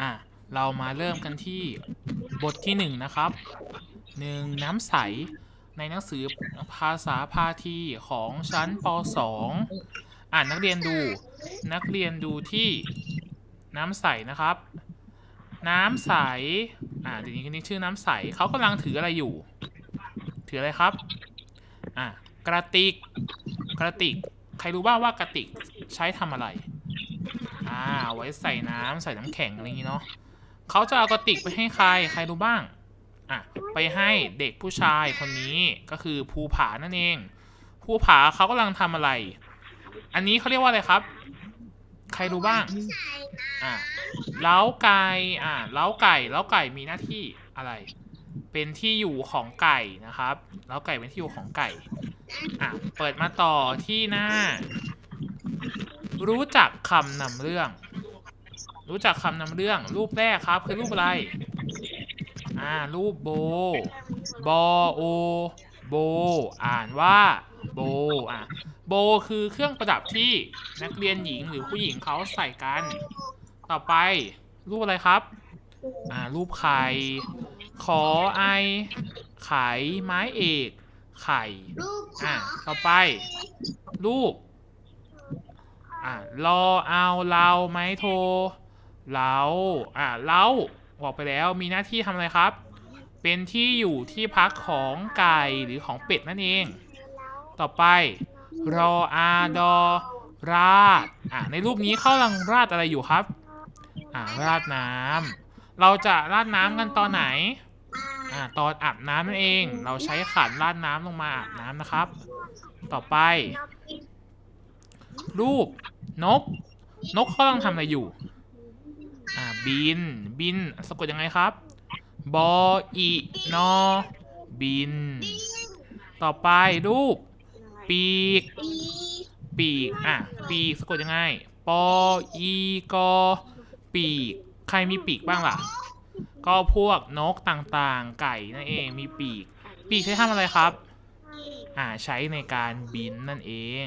อะเรามาเริ่มกันที่บทที่หนึ่งนะครับหนึ่งน้ำใส ในหนังสือภาษาพาทีของชั้นป .2 อ่านนักเรียนดูนักเรียนดูที่น้ำใสนะครับ น้ำใส อ่าเดี๋ยวนี้คนนี้ชื่อน้ำใสเขากำลังถืออะไรอยู่ ถืออะไรครับ อะกระติก กระติก ใครรู้บ้างว่ากระติก ใช้ทำอะไร อ่า ไว้ใส่น้ำใส่น้ำแข็งอะไรอย่างงี้เนาะเขาจะเอากระติกไปให้ใคร ใครรู้บ้าง อะ ไปให้เด็กผู้ชายคนนี้ก็คือภูผานั่นเอง ภูผาเขากำลังทำอะไร อันนี้เขาเรียกว่าอะไรครับ ใครรู้บ้าง อะเล้าไก่ อะเล้าไก่ เล้าไก่มีหน้าที่อะไร เป็นที่อยู่ของไก่นะครับ เล้าไก่เป็นที่อยู่ของไก่ อะ เปิดมาต่อที่หน้า รู้จักคำนำเรื่อง รู้จักคำนำเรื่อง รูปแรกครับคือรูปอะไร อ่า รูปโบบอโอโบ อ่านว่าโบ อะ โบคือเครื่องประดับที่นักเรียนหญิงหรือผู้หญิงเขาใส่กัน ต่อไป รูปอะไรครับ อ่า รูปไข่ ขอไอ ไข่ไม้เอก ไข่ออะต่อไป รูป อะรอเอาเราไหมโทรเราอะเราบอกไปแล้วมีหน้าที่ทำอะไรครับ เป็นที่อยู่ที่พักของไก่หรือของเป็ดนั่นเอง ต่อไป รออาดอ ราดอะในรูปนี้เขากำลังราดอะไรอยู่ครับ อะราดน้ำเราจะราดน้ำกันตอนไหน อ่าตอนอาบน้ำนั่นเอง เราใช้ขันราดน้ำลงมาอาบน้ำนะครับ ต่อไป รูป นก นกเขากำลังทำอะไรอยู่ อ่า บิน บิน สะกดยังไงครับ บออีนอ บิน ต่อไปรูป ปีก ปีก อะ ปีกสะกดยังไง ปออีกอ ปีก ใครมีปีกบ้างล่ะ ก็พวกนกต่างๆ ไก่นั่นเอง มีปีก ปีกใช้ทำอะไรครับ อ่า ใช้ในการบินนั่นเอง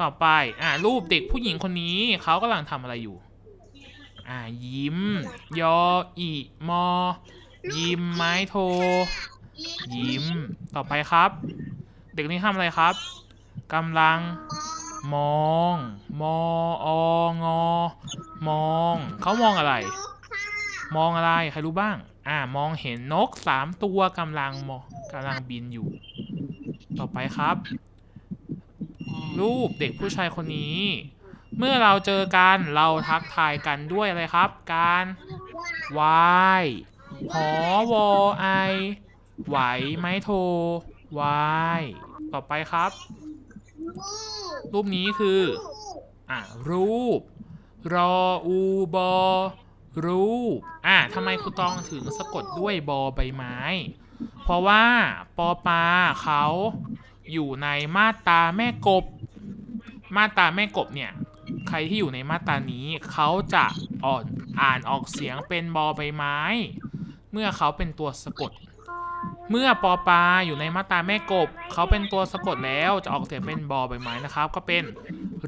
ต่อไปอ่ารูปเด็กผู้หญิงคนนี้เขากำลังทำอะไรอยู่ อ่ายิ้ม ยออีมอ ยิ้มไม้โท ยิ้มต่อไปครับ เด็กนนี้ทำอะไรครับกำลังมอง มอองอ มอง เขามองอะไร มองอะไร ใครรู้บ้าง อ่า มองเห็นนกสามตัวกำลังมองกำลังบินอยู่ ต่อไปครับ รูปเด็กผู้ชายคนนี้ เมื่อเราเจอกันเราทักทายกันด้วยอะไรครับ การไหวายหอวอไอไหวไหมโทไหวายต่อไปครับ รูปนี้คือ อะ รูป รออูบอรูป อะทำไมครูตองถึงสะกดด้วยบอใบไม้ เพราะว่าปอปลาเขาอยู่ในมาตาแม่กบ มาตราแม่กบเนี่ย ใครที่อยู่ในมาตรานี้เขาจะอ่อนอ่านออกเสียงเป็นบอใบไม้ เมื่อเขาเป็นตัวสะกด เมื่อปอปลาอยู่ในมาตราแม่กบ เขาเป็นตัวสะกดแล้วจะออกเสียงเป็นบอใบไม้นะครับ ก็เป็น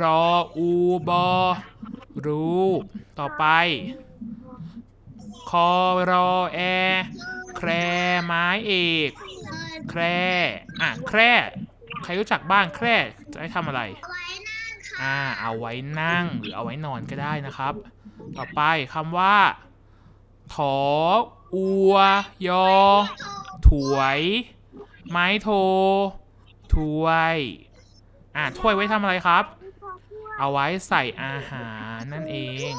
รออูบอรูปต่อไปคอรอแอแครไม้เอกแครอะแครใครรู้จักบ้างแครจะให้ทำอะไร อ่า เอาไว้นั่งหรือเอาไว้นอนก็ได้นะครับ ต่อไปคำว่า ถอ อัว ยอ ถวย ไม้โทถวย อ่าถ้วยไว้ทำอะไรครับ เอาไว้ใส่อาหารนั่นเอง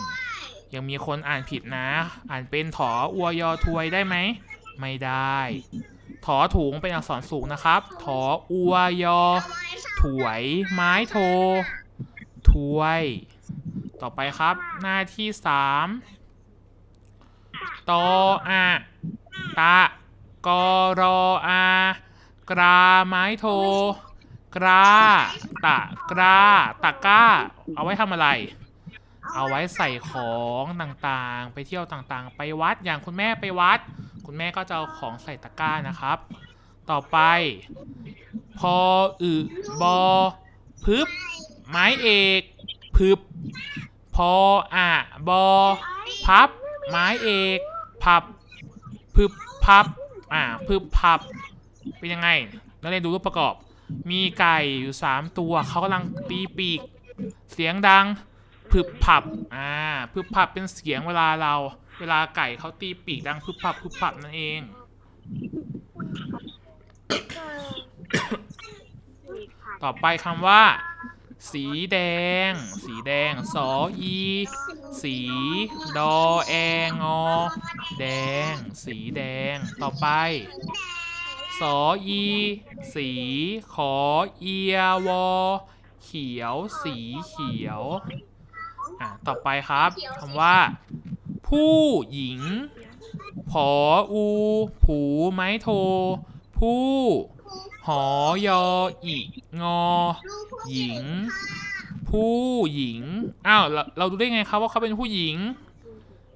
ยังมีคนอ่านผิดนะ อ่านเป็นถอ อัว ยอถวยได้ไหม ไม่ได้ถอถุงเป็นอักษรสูงนะครับ ถออัวยอถวย ไม้โท ถ้วย ต่อไปครับ หน้าที่สามตออะตะกอรออากราไม้โท กรา ตะกราตะก้า เอาไว้ทำอะไร เอาไว้ใส่ของต่างๆ ไปเที่ยวต่างๆ ไปวัดอย่างคุณแม่ไปวัด คุณแม่ก็จะเอาของใส่ตะก้านะครับ ต่อไป พออึบอพึบ ไม้เอกพึบพออะบอ พับ ไม้เอก พับพึบพับ อ่าพึบพับ เป็นยังไง นักเรียนดูรูปประกอบ มีไก่อยู่สามตัว เขากำลังตีปีก เสียงดังพึบพับ อ่าพึบพับเป็นเสียงเวลาเรา เวลาไก่เขาตีปีกดังพึบพับพึบพับนั่นเอง ต่อไปคำว่า สีแดง สีแดงสออีสีดอแองอ แดง สีแดง ต่อไป สออีสีขอเอียวอ เขียว สีเขียว อะ ต่อไปครับคำว่า ผู้หญิง ผออู ผูไม้โท ผู้หอยออีงอ หญิง ผู้หญิง อ้าวเราเราดูได้ไงครับว่าเขาเป็นผู้หญิง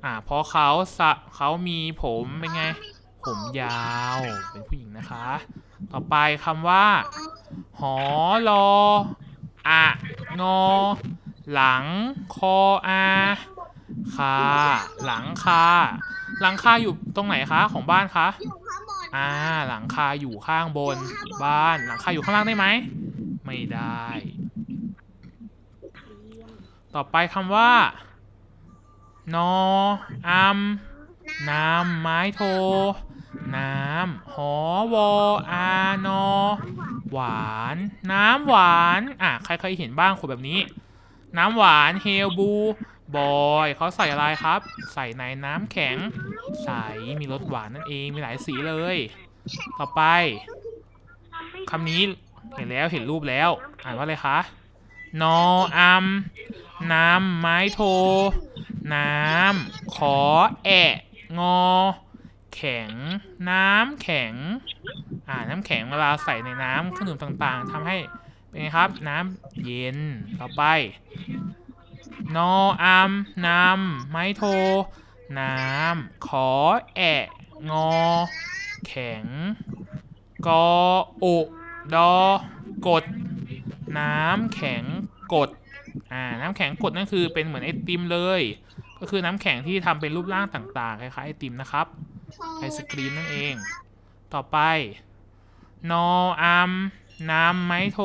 อ่าเพราะเขาสะเขามีผมเป็นไง ผมยาว เป็นผู้หญิงนะคะ ต่อไปคำว่า หอรออะงอ หลัง คออาคาหลังคาหลังคาอยู่ตรงไหนคะ ของบ้านคะ อยู่ อ่า หลังคาอยู่ข้างบนบ้าน หลังคาอยู่ข้างล่างได้ไหม ไม่ได้ ต่อไปคำว่า นออัมน้ำไม้โท น้ำหอวออานอ หวาน น้ำหวาน อะ ใครเคยเห็นบ้างคนแบบนี้ น้ำหวาน เฮลบู บอยเขาใส่อะไรครับ ใส่ในน้ำแข็ง ใสมีรสหวานนั่นเองมีหลายสีเลย ต่อไปคำนี้เห็นแล้วเห็นรูปแล้ว อ่านว่าอะไรคะ นออัมน้ำไม้โท น้ำขอแอะงอ แข็ง น้ำแข็ง อ่าน้ำแข็งเวลาใส่ในน้ำเครื่องดื่มต่างๆทำให้เป็นไงครับ น้ำเย็นต่อไป นออัมน้ำไม้โท น้ำ ขอ แอะ งอ แข็ง กออุดอกด น้ำ แข็ง กด อ่า น้ำแข็งกดนั่นคือเป็นเหมือนไอติมเลย ก็คือน้ำแข็งที่ทำเป็นรูปร่างต่างๆ คล้ายๆไอติมนะครับ ไอศกรีมนั่นเอง ต่อไป นออัมน้ำไม้โท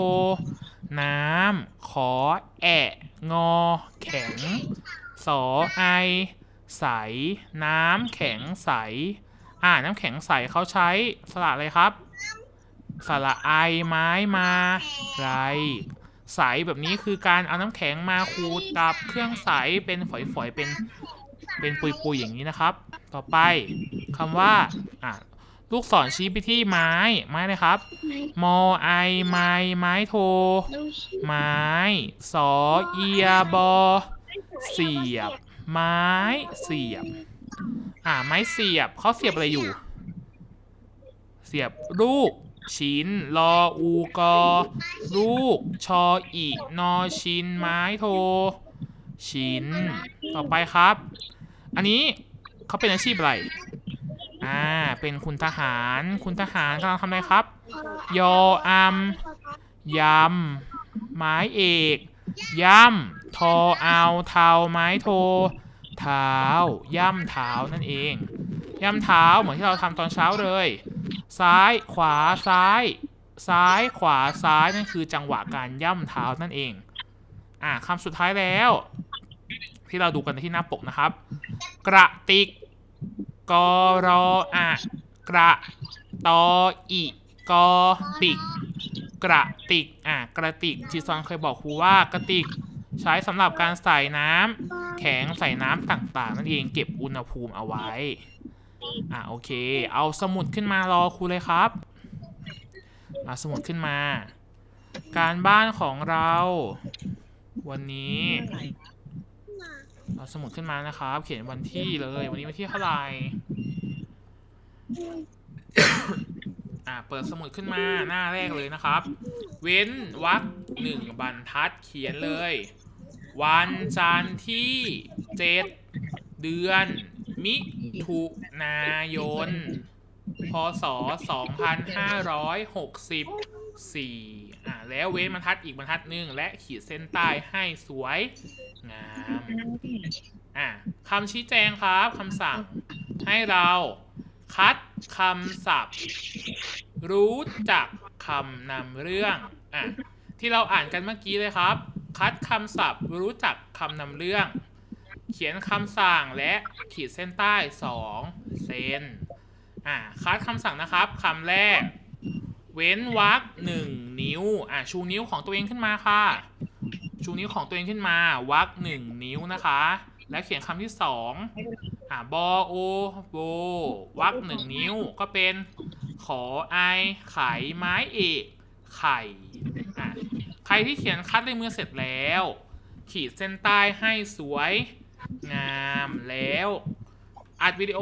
น้ำ ขอ แอะ งอ แข็ง สอไอ ใส น้ำแข็งใส อ่า น้ำแข็งใสเขาใช้สระอะไรครับ สระไอไม้มาไรใสแบบนี้คือการเอาน้ำแข็งมาขูดกับเครื่องใสเป็นฝอยๆเป็นเป็นปุยๆอย่างนี้นะครับ ต่อไปคำว่า อะ ลูกศรชี้ไปที่ไม้ ไม้เลยครับ มอไอไม้ ไม้โท ไม้ สอเอียบอ เสียบ ไม้ เสียบ อ่าไม้เสียบเขาเสียบอะไรอยู่ เสียบลูกชิ้นรออูกอลูก ชออีนอชินไม้โท ชิ้น ต่อไปครับ อันนี้เขาเป็นอาชีพอะไร อ่า เป็นคุณทหาร คุณทหารกำลังทำอะไรครับ ยออัมยำไม้เอกย่ำทอเอาเทาไม้โทเท้าย่ำเท้านั่นเอง ย่ำเท้าเหมือนที่เราทำตอนเช้าเลย ซ้ายขวาซ้าย ซ้ายขวาซ้ายนั่นคือจังหวะการย่ำเท้านั่นเอง อ่าคำสุดท้ายแล้ว ที่เราดูกันที่หน้าปกนะครับ กระติก กรออะกระตออีกอติก กระติกอะกระติกจีซอนเคยบอกครูว่ากระติกใช้สำหรับการใส่น้ำแข็งใส่น้ำต่างๆ นั่นเองเก็บอุณหภูมิเอาไว้ อะโอเค เอาสมุดขึ้นมารอครูเลยครับเอาสมุดขึ้นมา การบ้านของเรา วันนี้ เอาสมุดขึ้นมานะครับ เขียนวันที่เลย วันนี้วันที่เท่าไหร่อ่าเปิดสมุดขึ้นมาหน้าแรกเลยนะครับ เว้นวรรคหนึ่งบรรทัดเขียนเลย วันจันทร์ที่เจ็ดเดือน มิถุนายน พศ 2564อ่าแล้วเว้นบรรทัดอีกบรรทัดหนึ่งและขีดเส้นใต้ให้สวย งามอะคำชี้แจงครับคำสั่ง ให้เราคัดคำศัพท์ รู้จักคำนำเรื่องอะที่เราอ่านกันเมื่อกี้เลยครับ คัดคำศัพท์ รู้จักคำนำเรื่อง เขียนคำสั่งและขีดเส้นใต้2เซนอะคัดคำสั่งนะครับคำแรก เว้นวรรคหนึ่งนิ้วอะชูนิ้วของตัวเองขึ้นมาค่ะ ชูนิ้วของตัวเองขึ้นมาวรรคหนึ่งนิ้วนะคะ แล้วเขียนคำที่สองอ่าบอโอโบวรรคหนึ่งนิ้วก็เป็นขอไอไขไม้เอกไข่อะใครที่เขียนคัดในมือเสร็จแล้ว ขีดเส้นใต้ให้สวย งามแล้วอัดวิดีโอ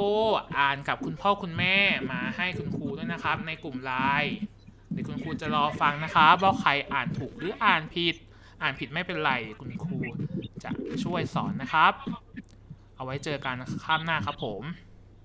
อ่านกับคุณพ่อคุณแม่มาให้คุณครูด้วยนะครับ ในกลุ่มไลน์เดี๋ยวคุณครูจะรอฟังนะครับว่าใครอ่านถูกหรืออ่านผิด อ่านผิดไม่เป็นไรคุณครูจะช่วยสอนนะครับ เอาไว้เจอกันข้ามหน้าครับผม